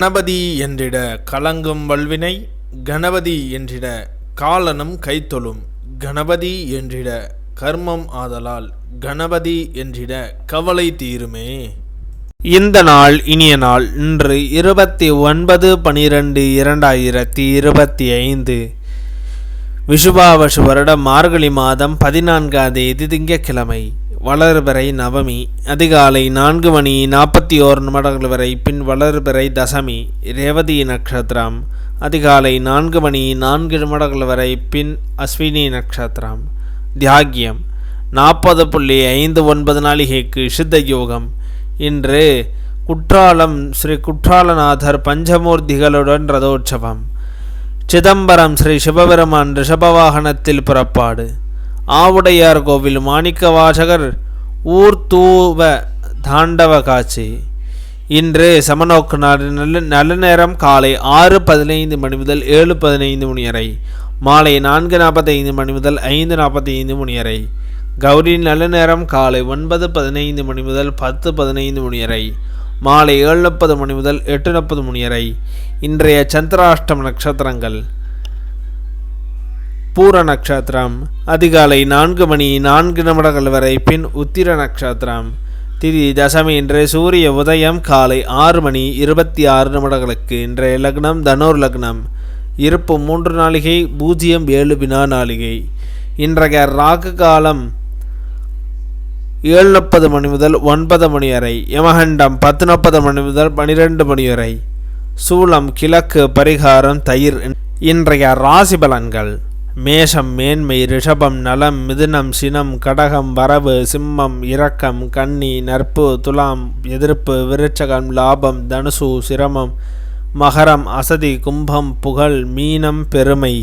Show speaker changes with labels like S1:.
S1: கணபதி என்றிட கலங்கும் வல்வினை கணபதி என்றிட காலனும் கைத்தொழும் கணபதி என்றிட கர்மம் ஆதலால் கணபதி என்றிட கவலை தீருமே. இந்த நாள் இனிய நாள் இன்று இருபத்தி ஒன்பது பனிரெண்டு இரண்டாயிரத்தி இருபத்தி ஐந்து விஷுபாவசு வருடம் மார்கழி மாதம் பதினான்காம் தேதி திங்கக்கிழமை வளர்பிறை நவமி அதிகாலை நான்கு மணி நாற்பத்தி ஓரு நிமிடங்கள் வரை பின் வளர்பிறை தசமி ரேவதி நட்சத்திரம். அதிகாலை நான்கு மணி நான்கு நிமிடங்கள் வரை பின் அஸ்வினி நட்சத்திரம். தியாகியம் நாற்பது புள்ளி ஐந்து ஒன்பது நாளிகைக்கு சித்த யோகம். இன்று குற்றாலம் ஸ்ரீ குற்றாலநாதர் பஞ்சமூர்த்திகளுடன் ரதோற்சவம் சிதம்பரம் ஸ்ரீ சிவபெருமான் ரிஷபவாகனத்தில் புறப்பாடு. ஆவுடையார் கோவில் மாணிக்க வாசகர் ஊர்தூவ தாண்டவ காட்சி. இன்று சமநோக்கு நாடு நல்ல நல்ல நேரம் காலை ஆறு பதினைந்து மணி முதல் ஏழு பதினைந்து மணி வரை மாலை நான்கு நாற்பத்தைந்து மணி முதல் ஐந்து நாற்பத்தைந்து மணி வரை கௌரி நல்ல நேரம் காலை ஒன்பது பதினைந்து மணி முதல் பத்து பதினைந்து மணி வரை மாலை ஏழு முப்பது மணி முதல் எட்டு முப்பது மணி வரை. இன்றைய சந்திராஷ்டம நட்சத்திரங்கள். பூர நட்சத்திரம் அதிகாலை நான்கு மணி நான்கு நிமிடங்கள் வரை பின் உத்திர நட்சத்திரம் திதி தசமி இன்று சூரிய உதயம் காலை ஆறு மணி இருபத்தி ஆறு நிமிடங்களுக்கு இன்றைய லக்னம் தனோர் லக்னம். இருப்பு மூன்று நாளிகை பூஜ்ஜியம் ஏழு வினா நாளிகை. இன்றைய ராகு காலம் ஏழு முப்பது மணி முதல் ஒன்பது மணி வரை யமகண்டம் பத்து முப்பது மணி முதல் பனிரெண்டு மணி வரை. சூளம் கிழக்கு பரிகாரம் தயிர். இன்றைய ராசி பலன்கள். மேஷம் மேன்மை ரிஷபம் நலம் மிதுனம் சினம் கடகம் வரவு சிம்மம் இரக்கம் கன்னி நற்பு துலாம் எதிர்ப்பு விருச்சகம் லாபம் தனுசு சிரமம் மகரம் அசதி கும்பம் புகழ் மீனம் பெருமை.